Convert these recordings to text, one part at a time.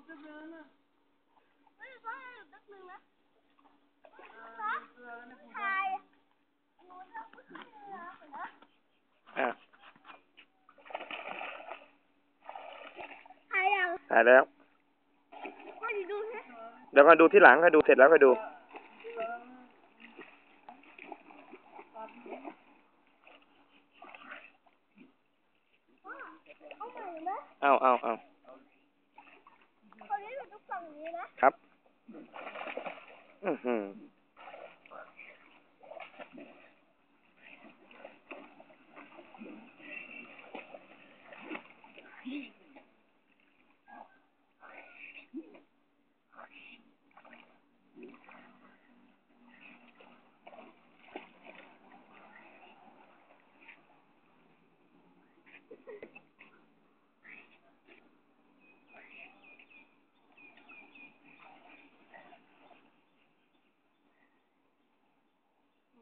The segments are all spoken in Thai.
ไม่ใช่แป๊บนึงนะนะถ่ายหนูทำไม่ได้นะอะถ่ายยังถ่ายแล้วมาดิดูสิเดี๋ยวก็ดูที่หลังก็ดูเสร็จแล้วก็ดูเอาใหม่นะเอาเอาเอา คนนี้อยู่ตรงฝั่งนี้นะ ครับ อือหือ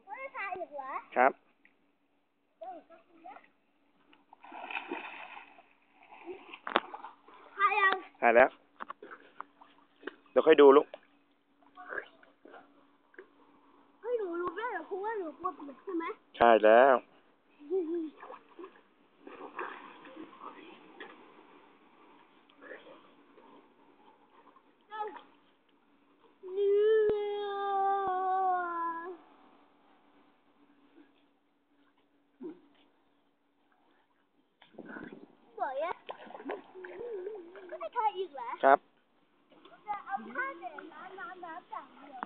ไม่ได้ถ่ายอีกเหรอ ครับถ่ายยังถ่ายแล้ว เดี๋ยวค่อยดูลูกให้หนูรู้ได้เหรอเพราะว่าหนูกลัวปิดใช่ไหม ใช่แล้ว สวยอะไม่ได้ถ่ายอีกเหรอ ครับจะเอาผ้าเด็กน้ำน้ำน้ำจากเดียว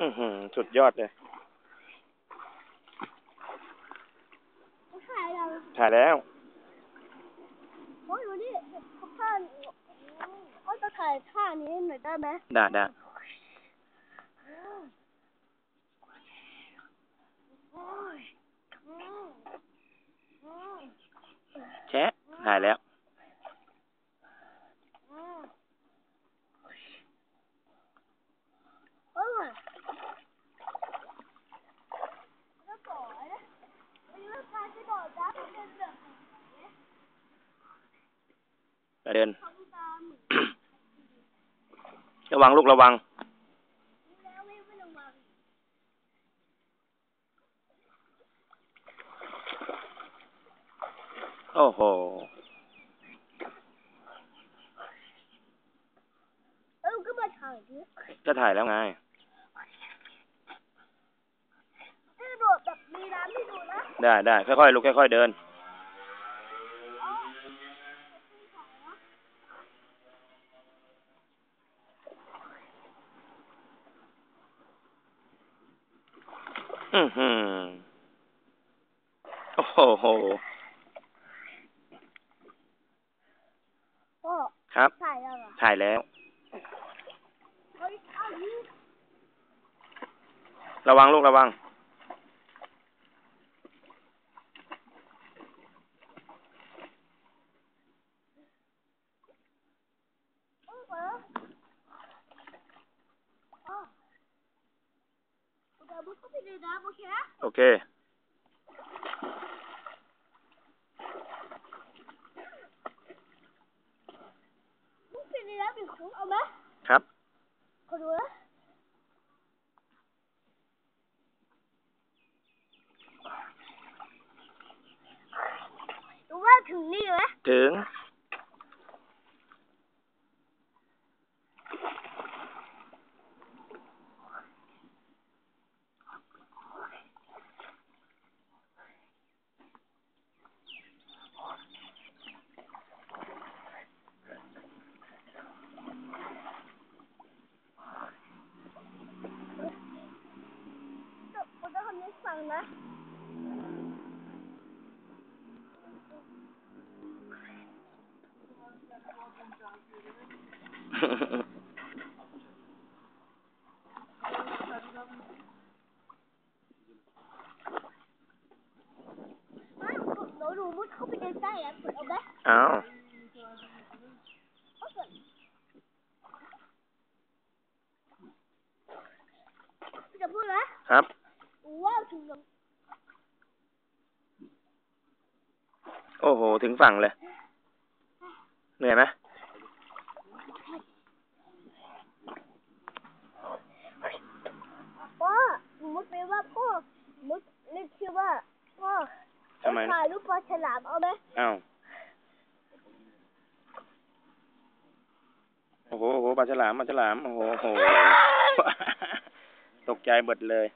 อือหือสุดยอดเลย ถ่ายยังถ่ายแล้ว โอ้ยดูดิ ท่าเขาจะถ่ายท่านี้หน่อยได้ไหมได้ได้โอ้ยอืมอืมแชะถ่ายแล้วอืม เดินทำตามระวังลูกระวังแล้วไม่ไม่ระวัง โอ้โห เออก็มาถ่ายดิก็ถ่ายแล้วไงให้โดดแบบมีน้ำให้ดูนะได้ได้ค่อยๆลูกค่อยๆเดิน อ๋อ อือหือโอ้โหพ่อครับถ่ายยังอะถ่ายแล้วเฮ้ยเอาดิระวังลูกระวัง มึงเข้าไปในน้ำโอเคนะ โอเค มึงไปในน้ำอีกครั้งเอาไหม ครับ ขอดูนะดูว่าถึงนี่ไหม ถึง Oh. Hấp. Ô hồ, ถึงฝั่งเลย เหนื่อยไหม พ่อสมมตินึกชื่อว่าพ่อทำไม ถ่ายรูปปลาฉลามเอาไหมอ้าวโอ้โหโอ้โหปลาฉลามปลาฉลามโอ้โหโอ้โห ตกใจหมดเลย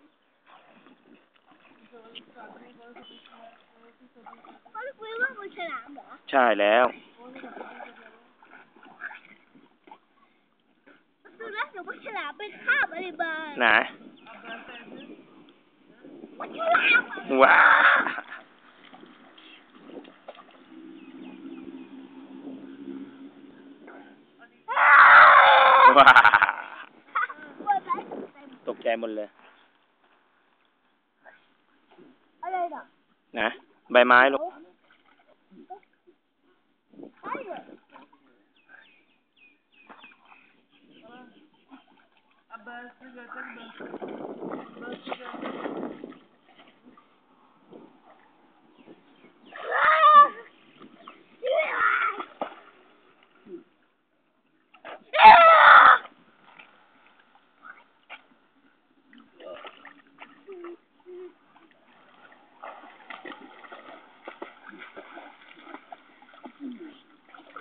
พ่อนึกไปว่าปลาฉลามเหรอใช่แล้วดูนะเดี๋ยวปลาฉลามไปคาบอะไรมา ไหน ปลาฉลามอะว้าว้าเปิดไหม ตกใจหมดเลย อะไรน่ะ นะใบไม้ลูก ใช่เหรอ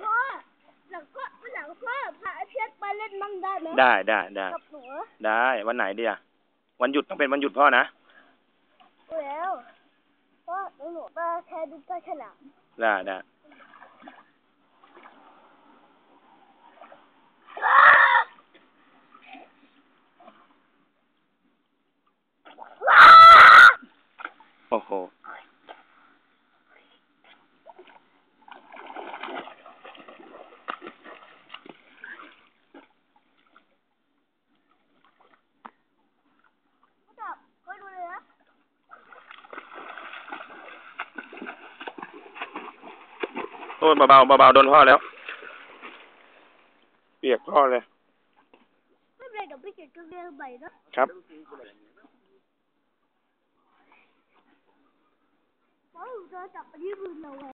พ่อหลังก็หลังพ่อพาเพียกมาเล่นมั่ง ได้ไหมได้ได้ได้กับหนูได้วันไหนดีอะวันหยุดต้องเป็นวันหยุดพ่อนะแล้วพ่อหนูมาแทนดูปลาฉลามได้ได้โอ้โห จับคอยดูเลยนะ โอ้ยเบาๆเบาๆโดนพ่อแล้ว เปียกพ่อเลยไม่เป็นไรเดี๋ยวพี่เจ็ดก็เรียกใหม่นะครับพ่อหนูจะจับไปที่มือเราไว้